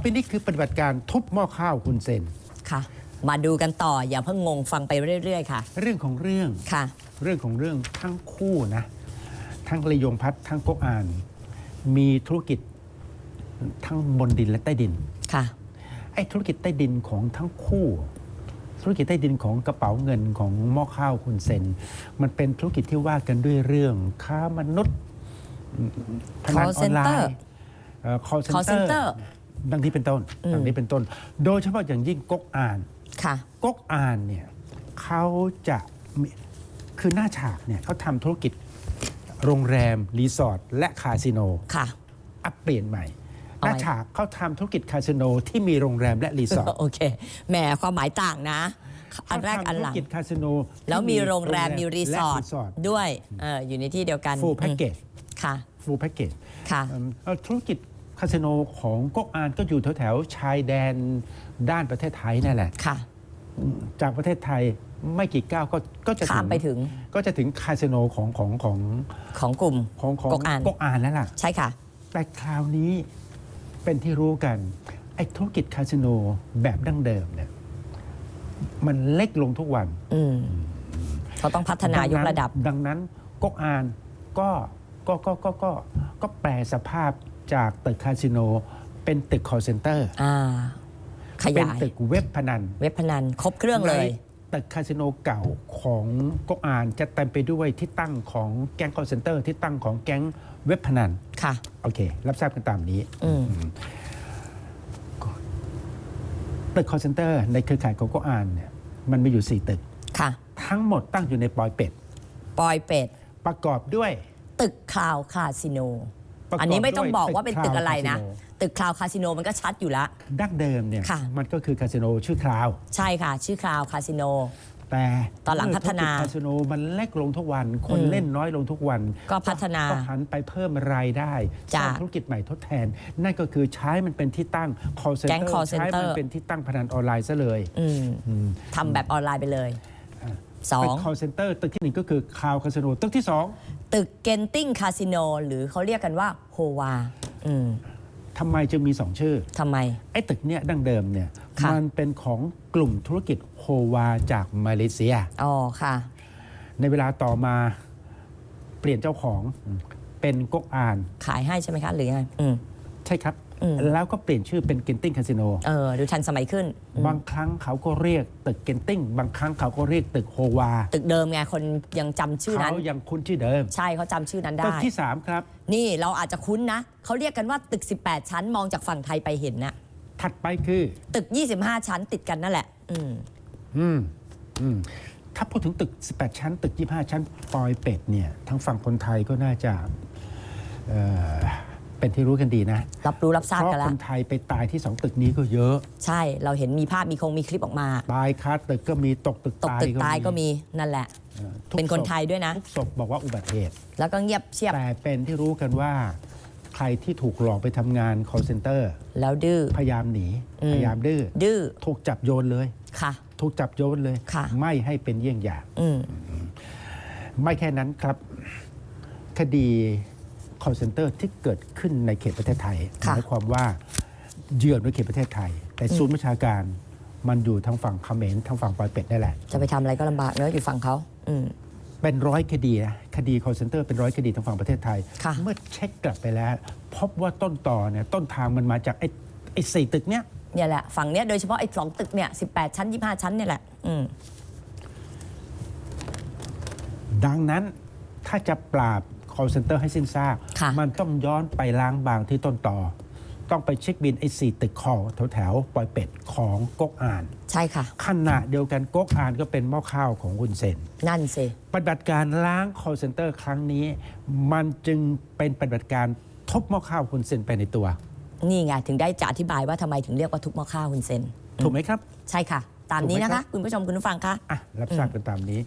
ไปนี่คือปฏิบัติการทุบหม้อข้าวคุณเซนค่ะ มาดูกันต่ออย่าเพิ่งงงฟังไปเรื่อย ๆ ค่ะ เรื่องของเรื่องค่ะ เรื่องของเรื่องทั้งคู่นะ ทั้งระยงพัฒน์ทั้งก๊กอาน มีธุรกิจทั้งบนดินและใต้ดินค่ะไอ้ธุรกิจใต้ดินของทั้งคู่ ธุรกิจใต้ดินของกระเป๋าเงินของหม้อข้าวคุณเซน มันเป็นธุรกิจที่ว่ากันด้วยเรื่องค้ามนุษย์พนัน Call ออนไล center น์เอ่อ call Call center center ดังนี้เป็นต้นอืมดังนี้เป็นต้น โดยเฉพาะอย่างยิ่งก๊กอานค่ะก๊กอานเนี่ยเขาจะมีคือหน้าฉากเนี่ยเขาทำธุรกิจโรงแรม รีสอร์ทและคาสิโนค่ะอัปเปลี่ยนใหม่เอาหใหม่น้าฉากเขาทำธุรกิจคาสิโนที่มีโรงแรมและรีสอร์ทโอเคแหมความหมายต่างนะอันแรกเขาทำอันหลังธุรกิจคาสิโนที่แล้วมีโรงแรมมีรีสอร์ทและด้วยเอออยู่ในที่เดียวกันฟูลแพ็กเกจค่ะฟูลแพ็กเกจค่ะธุรกิจ คาสิโนของก๊กอานก็อยู่แถวๆชายแดนด้านประเทศไทยนั่นแหละค่ะ จากประเทศไทยไม่กี่ก้าวก็ก็จะข้ามไปถึง ก็จะถึงคาสิโนของของของของกลุ่มของของก๊กอานก๊กอานแล้วล่ะ ใช่ค่ะ แต่คราวนี้เป็นที่รู้กัน ไอ้ธุรกิจคาสิโนแบบดั้งเดิมเนี่ยมันเล็กลงทุกวันอืมเขาต้องพัฒนายกระดับ ดังนั้นก๊กอานก็ก็ก็ก็ก็ก็แปลสภาพ จากตึกคาสิโน เป็นตึกคอร์เซนเตอร์อ่าขเป็นยายตึกเว็บพนันเว็บพนันครบเครื่องเลย ในตึกคาสิโนเก่าของก๊กอานจะเต็มไปด้วยที่ตั้งของแก๊งคอร์เซนเตอร์ที่ตั้งของแก๊งเว็บพนัน ค่ะ โอเค รับทราบกันตามนี้อืม ตึกคอร์เซนเตอร์ในเครือข่ายของก๊กอานเนี่ยมันมีอยู่ 4 ตึก ค่ะทั้งหมดตั้งอยู่ในปอยเป็ด ปอยเป็ด ประกอบด้วยตึกคลาวคาสิโน ประกอบอันนี้ไม่ต้องบอกด้วยว่าเป็นตึกอะไรนะตึก Cloud ตึกคลาวคาสิโนมันก็ชัดอยู่แล้วดั้งเดิมเนี่ยค่ะ มันก็คือคาสิโนชื่อคราว ใช่ค่ะ ชื่อคลาวคาสิโน แต่ตอนหลังพัฒนาเมื่อธุรกิจคาสิโนมันเล็กลงทุกวัน คนอืมเล่นน้อยลงทุกวันก็พัฒนาก็หันไปเพิ่มรายได้สจ้ะร้างธุรกิจใหม่ทดแทน นั่นก็คือใช้มันเป็นที่ตั้ง call แก๊ง center call ใช้ center มันเป็นที่ตั้งพนันออนไลน์ซะเลยอืมอืมทำแบบออนไลน์ไปเลยสอเป็น ง call center ตึกที่หนึ่งก็คือคาวคาสิโนตึกที่สอง ตึกเกนติ้งคาสิโนหรือเขาเรียกกันว่าโฮวาอืมทำไมจึงมีสองชื่อ ทำไม ไอ้ตึกเนี่ยดั้งเดิมเนี่ยค่ะ มันเป็นของกลุ่มธุรกิจโฮวาจากมาเลเซีย อ๋อค่ะ ในเวลาต่อมาเปลี่ยนเจ้าของเป็นก๊กอาน ขายให้ใช่ไหมคะ หรือยังไงอืม ใช่ครับอืม แล้วก็เปลี่ยนชื่อเป็นเกนติ้งคาสิโนเออดูทันสมัยขึ้นอืมบางครั้งเขาก็เรียกตึกเกนติ้งบางครั้งเขาก็เรียกตึกโฮวา ตึกเดิมไง คนยังจำชื่อนั้นเขายังคุ้นชื่อเดิม ใช่เขาจำชื่อนั้นตึได้กที่ 3 ครับ นี่เราอาจจะคุ้นนะเขาเรียกกันว่าตึก 18 ชั้นมองจากฝั่งไทยไปเห็นนะถัดไปคือ ตึก 25 ชั้นติดกันนั่นแหละ อืมอืมอืมถ้าพูดถึงตึก 18 ชั้น ตึก 25 ชั้นปอยเป็ดเนี่ยทั้งฝั่งคนไทยก็น่าจะเอ่อ เป็นที่รู้กันดีนะรับรู้รับทราบเพราะกันแล้ควนไทยไปตายที่2ตึกนี้ก็เยอะ ใช่เราเห็นมีภาพมีคงมีคลิปออกมา ตายคาตึกก็มีตกตึกตกตายตึกตายก็มีนั่นแหละ ออทุกเป็นคนศพไทยด้วยนะ ทุกศพบอกว่าอุบัติเหตุ แล้วก็เงียบเชียบแต่เป็นที่รู้กันว่า ใครที่ถูกหลอกไปทำงาน call center แล้วดื้อ พยายามหนี อืม พยายามดื้อดื้อถูกจับโยนเลย ค่ะ ถูกจับโยนเลย ค่ะ ไม่ให้เป็นเยี่ยงอย่าง อืมไม่แค่นั้นครับ คดี call center ที่เกิดขึ้นในเขตประเทศไทยหค่ะ มายความว่าเหยื่อในเขตประเทศไทย แต่ศูนย์ประชาการมันอยู่ทางฝั่งเขมรทางฝั่งปอยเป็ดนี่แหละ จะไปทำอะไรก็ลำบากเนอะอยู่ฝั่งเขาอืม เป็นร้อยคดีนะคดี call center เป็นร้อยคดีทางฝั่งประเทศไทย ค่ะ เมื่อเช็คกลับไปแล้ว พบว่าต้นต่อเนี่ยต้นทางมันมาจากไอ้ไอ้สี่ตึกเนี้ยเนี่ยแหละฝั่งเนี้ยโดยเฉพาะไอ้สองตึกเนี่ย18ชั้น25ชั้นเนี่ยแหละอืม ดังนั้นถ้าจะปราบ call center ให้สิ้นซากค่ะมันต้องย้อนไปล้างบางที่ต้นต่อ ต้องไปเช็คบินไอ้สี่ตึกคอแถวแถวๆปอยเป็ดของก๊กอ่าน ใช่ค่ะขณะเดียวกันก๊กอ่านก็เป็นหม้อข้าวของคุณเซน นั่นสิปฏิบัติการล้าง call center ครั้งนี้ มันจึงเป็นปฏิบัติการทบหม้อข้าวคุณเซนไปในตัว นี่ไงถึงได้จะอธิบายว่าทำไมถึงเรียกว่าทุกหม้อข้าวคุณเซน ถูกไหมครับ ใช่ค่ะ ตามนี้ถูกไหมนะครัคะบคุณผู้ชมคุณผู้ฟังคะอะรับทราบกันตามนี้